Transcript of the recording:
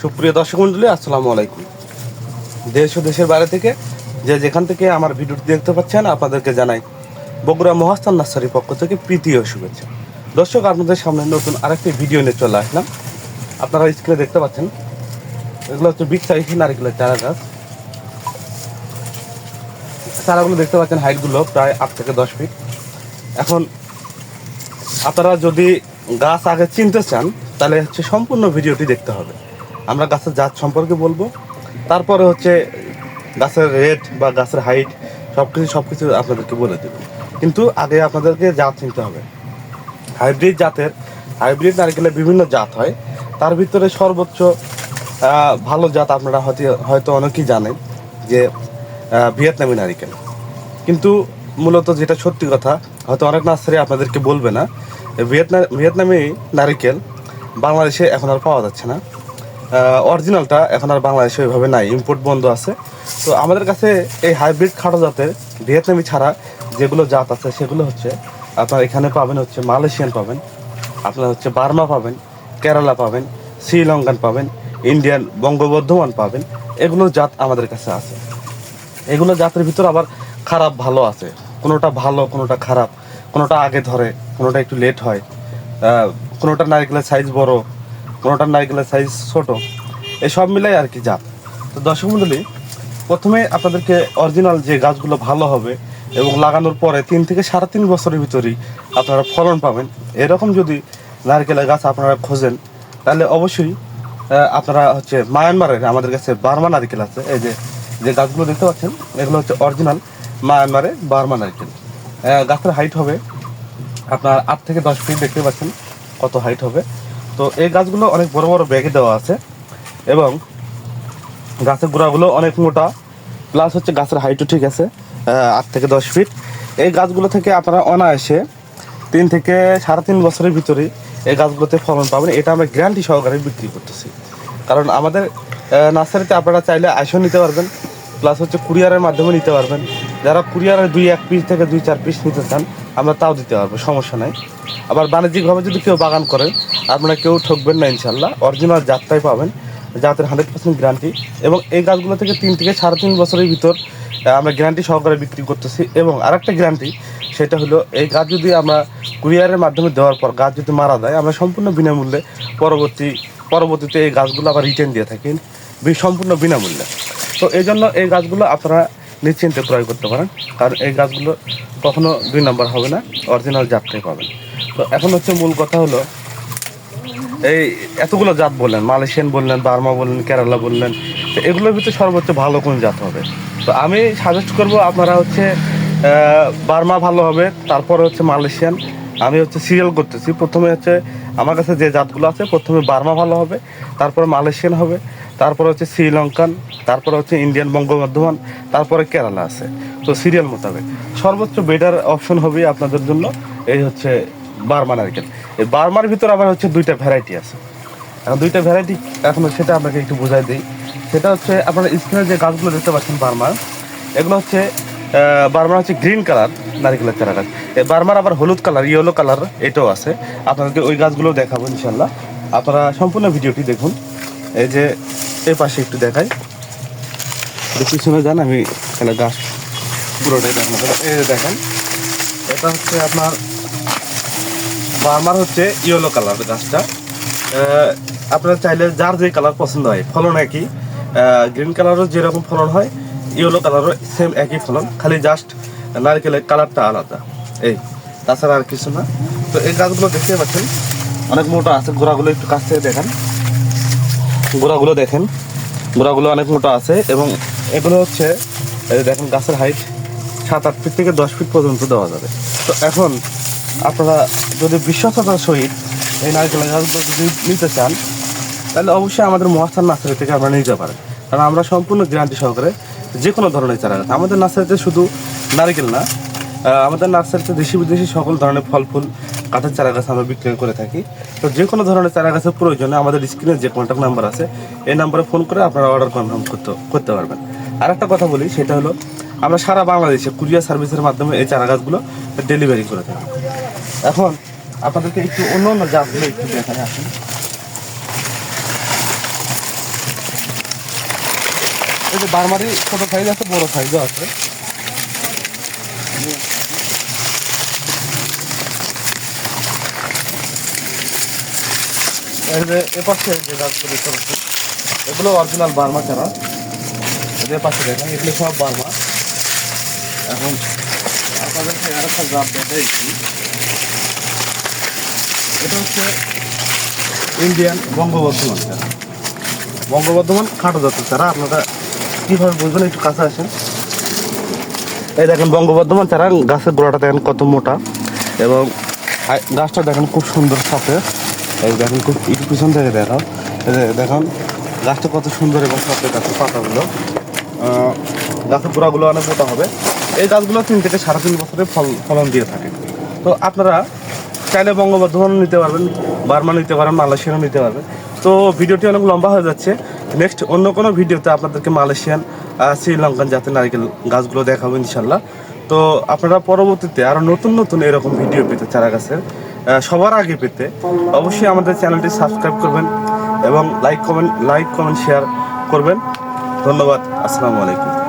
সুপ্রিয় দর্শক মন্ডলী, আসসালামু আলাইকুম। দেশ ও দেশের বাইরে থেকে যে যেখান থেকে আমার ভিডিওটি দেখতে পাচ্ছেন, আপনাদেরকে জানাই বগুড়া মহাস্থান নার্সারির পক্ষ থেকে প্রীতি ও শুভেচ্ছা। দর্শক, আপনাদের সামনে নতুন আরেকটি ভিডিও নিয়ে চলে আসলাম। আপনারা স্ক্রিনে দেখতে পাচ্ছেন, এগুলো হচ্ছে বিগ সাইজ নারিকেলের চারা গাছ। চারাগুলো দেখতে পাচ্ছেন, হাইটগুলো প্রায় আট থেকে দশ ফিট এখন আপনারা যদি গাছ আগে চিনতে চান, তাহলে হচ্ছে সম্পূর্ণ ভিডিওটি দেখতে হবে। আমরা গাছের জাত সম্পর্কে বলব। তারপরে হচ্ছে গাছের রেট বা গাছের হাইট সব কিছু সব কিছু আপনাদেরকে বলে দেবো। কিন্তু আগে আপনাদেরকে জাত চিনতে হবে। হাইব্রিড জাতের হাইব্রিড নারকেলের বিভিন্ন জাত হয়। তার ভিতরে সর্বোচ্চ ভালো জাত আপনারা হয়তো হয়তো অনেকেই জানেন যে ভিয়েতনামি নারিকেল। কিন্তু মূলত যেটা সত্যি কথা, হয়তো অনেক নার্সারি আপনাদেরকে বলবে না ভিয়েতনাম ভিয়েতনামি নারিকেল বাংলাদেশে এখন আর পাওয়া যাচ্ছে না। অরিজিনালটা এখন আর বাংলাদেশে ওইভাবে নাই ইম্পোর্ট বন্ধ আছে। তো আমাদের কাছে এই হাইব্রিড খাটো জাতের ভিয়েতনামি ছাড়া যেগুলো জাত আছে, সেগুলো হচ্ছে আপনার এখানে পাবেন হচ্ছে মালয়েশিয়ান পাবেন, আপনার হচ্ছে বার্মা পাবেন, কেরালা পাবেন, শ্রীলঙ্কান পাবেন, ইন্ডিয়ান বঙ্গবর্ধমান পাবেন, এগুলো জাত আমাদের কাছে আছে। এগুলো জাতের ভিতর আবার খারাপ ভালো আছে, কোনোটা ভালো, কোনোটা খারাপ, কোনোটা আগে ধরে, কোনোটা একটু লেট হয় কোনোটা নারকেলের সাইজ বড় কোনোটা নারকেলের সাইজ ছোট, এই সব মিলাই আর কি জাত। তো দর্শক মণ্ডলী প্রথমে আপনাদেরকে অরিজিনাল যে গাছগুলো ভালো হবে এবং লাগানোর পরে তিন থেকে সাড়ে তিন বছরের ভিতরেই আপনারা ফলন পাবেন। এরকম যদি নারকেলের গাছ আপনারা খোঁজেন, তাহলে অবশ্যই আপনারা হচ্ছে মায়ানমারের, আমাদের কাছে বার্মা নারকেল আছে। এই যে যে গাছগুলো দেখতে পাচ্ছেন, এগুলো হচ্ছে অরিজিনাল মায়ানমারে বার্মা নারকেল। গাছের হাইট হবে আপনার আট থেকে দশ ফিট দেখতে পাচ্ছেন কত হাইট হবে। তো এই গাছগুলো অনেক বড় বড় ব্যাগে দেওয়া আছে এবং গাছের গোড়াগুলো অনেক মোটা। প্লাস হচ্ছে গাছের হাইটও ঠিক আছে আট থেকে দশ ফিট এই গাছগুলো থেকে আপনারা অনায়াসে তিন থেকে সাড়ে তিন বছরের ভিতরেই এই গাছগুলোতে ফলন পাবেন। এটা আমরা গ্যারান্টি সহকারে বিক্রি করতেছি। কারণ আমাদের নার্সারিতে আপনারা চাইলে আইসও নিতে পারবেন প্লাস হচ্ছে কুরিয়ারের মাধ্যমে নিতে পারবেন। যারা কুরিয়ারের দুই এক পিস থেকে দুই চার পিস নিতে চান, আমরা তাও দিতে পারব, সমস্যা নাই। আবার বাণিজ্যিকভাবে যদি কেউ বাগান করেন, আপনারা কেউ ঠকবেন না ইনশাল্লাহ অরিজিনাল জাতটাই পাবেন, জাতের হান্ড্রেড পার্সেন্ট গ্যারান্টি এবং এই গাছগুলো থেকে তিন থেকে সাড়ে তিন বছরের ভিতর আমরা গ্যারান্টি সহকারে বিক্রি করতেছি এবং আরেকটা গ্যারান্টি সেটা হলো এই গাছ যদি আমরা কুরিয়ারের মাধ্যমে দেওয়ার পর গাছ যদি মারা যায়, আমরা সম্পূর্ণ বিনামূল্যে পরবর্তী, পরবর্তীতে এই গাছগুলো আবার রিটার্ন দিয়ে থাকি সম্পূর্ণ বিনামূল্যে। তো এই জন্য এই গাছগুলো আপনারা নিশ্চিন্তে ক্রয় করতে পারেন। কারণ এই গাছগুলো কখনো দুই নম্বর হবে না অরিজিনাল জাতটাই পাবেন। তো এখন হচ্ছে মূল কথা হলো, এই এতগুলো জাত বললেন, মালয়েশিয়ান বললেন, বার্মা বললেন, কেরালা বললেন, তো এগুলোর ভিতরে সর্বোচ্চ ভালো কোন জাত হবে? তো আমি সাজেস্ট করব আপনারা হচ্ছে বার্মা ভালো হবে, তারপরে হচ্ছে মালয়েশিয়ান। আমি হচ্ছে সিরিয়াল করতেছি। প্রথমে হচ্ছে আমার কাছে যে জাতগুলো আছে, প্রথমে বার্মা ভালো হবে, তারপরে মালয়েশিয়ান হবে, তারপরে হচ্ছে শ্রীলঙ্কান, তারপরে হচ্ছে ইন্ডিয়ান বঙ্গবর্ধমান তারপরে কেরালা আছে। তো সিরিয়াল মোতাবেক। সর্বোচ্চ বেটার অপশন হবে আপনাদের জন্য এই হচ্ছে বার্মা নারকেল। এই বার্মার ভিতর আবার হচ্ছে দুইটা ভ্যারাইটি আছে। এখন দুইটা ভ্যারাইটি এখন সেটা আপনাকে একটু বোঝাই দিই। সেটা হচ্ছে আপনারা স্ক্রিনে যে গাছগুলো দেখতে পাচ্ছেন বার্মার, এগুলো হচ্ছে বার্মার হচ্ছে গ্রিন কালার নারিকেলের চারা গাছ বার্মার আবার হলুদ কালার ইয়েলো কালার, এটাও আছে। আপনাদেরকে ওই গাছগুলো দেখাবো ইনশাল্লাহ আপনারা সম্পূর্ণ ভিডিওটি দেখুন। এই যে এই পাশে একটু দেখাই। পিছনে যান, আমি তাহলে গাছ পুরোটাই দেখানো এই দেখেন, এটা হচ্ছে আপনার বার্মার হচ্ছে ইয়েলো কালার গাছটা। আপনারা চাইলে যার যে কালার পছন্দ হয়, ফলন একই। গ্রিন কালারও যেরকম ফলন হয় ইয়েলো কালারও সেম একই ফলন, খালি জাস্ট নারকেলের কালারটা আলাদা। এই, তাছাড়া আর কিছু না। তো এই গাছগুলো দেখতে পাচ্ছেন, অনেক মোটা আছে, গোড়াগুলো একটু কাছ থেকে দেখেন। গোড়াগুলো দেখেন, গোড়াগুলো অনেক মোটা আছে এবং এগুলো হচ্ছে দেখেন গাছের হাইট সাত আট ফিট থেকে দশ ফিট পর্যন্ত দেওয়া যাবে। তো এখন আপনারা যদি বিশ্বস্ততার সহিত এই নারকেল গাছগুলো যদি নিতে চান, তাহলে অবশ্যই আমাদের মহাস্থান নার্সারি থেকে আমরা নিতে পারেন। কারণ আমরা সম্পূর্ণ গ্যারান্টি সহকারে যে কোনো ধরনের চারা। আমাদের নার্সারিতে শুধু নারকেল না আমাদের নার্সারিতে দেশি বিদেশি সকল ধরনের ফল, ফুল কাঠের চারা গাছ আমরা বিক্রয় করে থাকি। তো যে কোনো ধরনের চারা গাছের প্রয়োজনে আমাদের স্ক্রিনে যে কন্ট্যাক্ট নাম্বার আছে, এই নাম্বারে ফোন করে আপনারা অর্ডার কনফার্ম করতে করতে পারবেন। আর একটা কথা বলি, সেটা হলো আমরা সারা বাংলাদেশে কুরিয়ার সার্ভিসের মাধ্যমে এই চারা গাছগুলো ডেলিভারি করে থাকি। এখন আপনাদেরকে একটু অন্য অন্য জাতগুলো একটু দেখানে আসুন। এই যে বারমারি ছোট সাইজ আছে, বড় সাইজও আছে। এই যে যে গাছগুলো দেখতে পাচ্ছেন এগুলো অরিজিনাল বার্মা চারা এদের পাশে দেখেন, এগুলো সব বার্মা। এখন আপনাদেরকে আরেকটা জাত দেখাইছি। এটা হচ্ছে ইন্ডিয়ান বঙ্গবর্ধমান চারা বঙ্গবর্ধমান খাটো জাতের চারা আপনারা কীভাবে বুঝবেন, একটু কাছে আসেন। এই দেখেন বঙ্গবর্ধমান চারা গাছের গোড়াটা দেখেন কত মোটা, এবং গাছটা দেখেন খুব সুন্দর সাথে। এই দেখেন খুব একটু পিছন থেকে দেখাও। দেখুন গাছটা কত সুন্দর এবং সব গাছের পাতাগুলো। গাছের গোড়াগুলো অনেক মোটা হবে। এই গাছগুলো তিন থেকে সাড়ে তিন বছরে ফল, ফলন দিয়ে থাকে। তো আপনারা চাইলে বঙ্গবর্ধমান নিতে পারবেন, বার্মা নিতে পারেন মালয়েশিয়ানও নিতে পারবেন। তো ভিডিওটি অনেক লম্বা হয়ে যাচ্ছে। নেক্সট অন্য কোনো ভিডিওতে আপনাদেরকে মালয়েশিয়ান শ্রীলঙ্কান জাতের নারিকেল গাছগুলো দেখাবো ইনশাল্লাহ। তো আপনারা পরবর্তীতে আরও নতুন নতুন এরকম ভিডিও পেতে চারা গাছের সবার আগে পেতে অবশ্যই আমাদের চ্যানেলটি সাবস্ক্রাইব করবেন এবং like comment like comment share করবেন। ধন্যবাদ। আসসালামু আলাইকুম।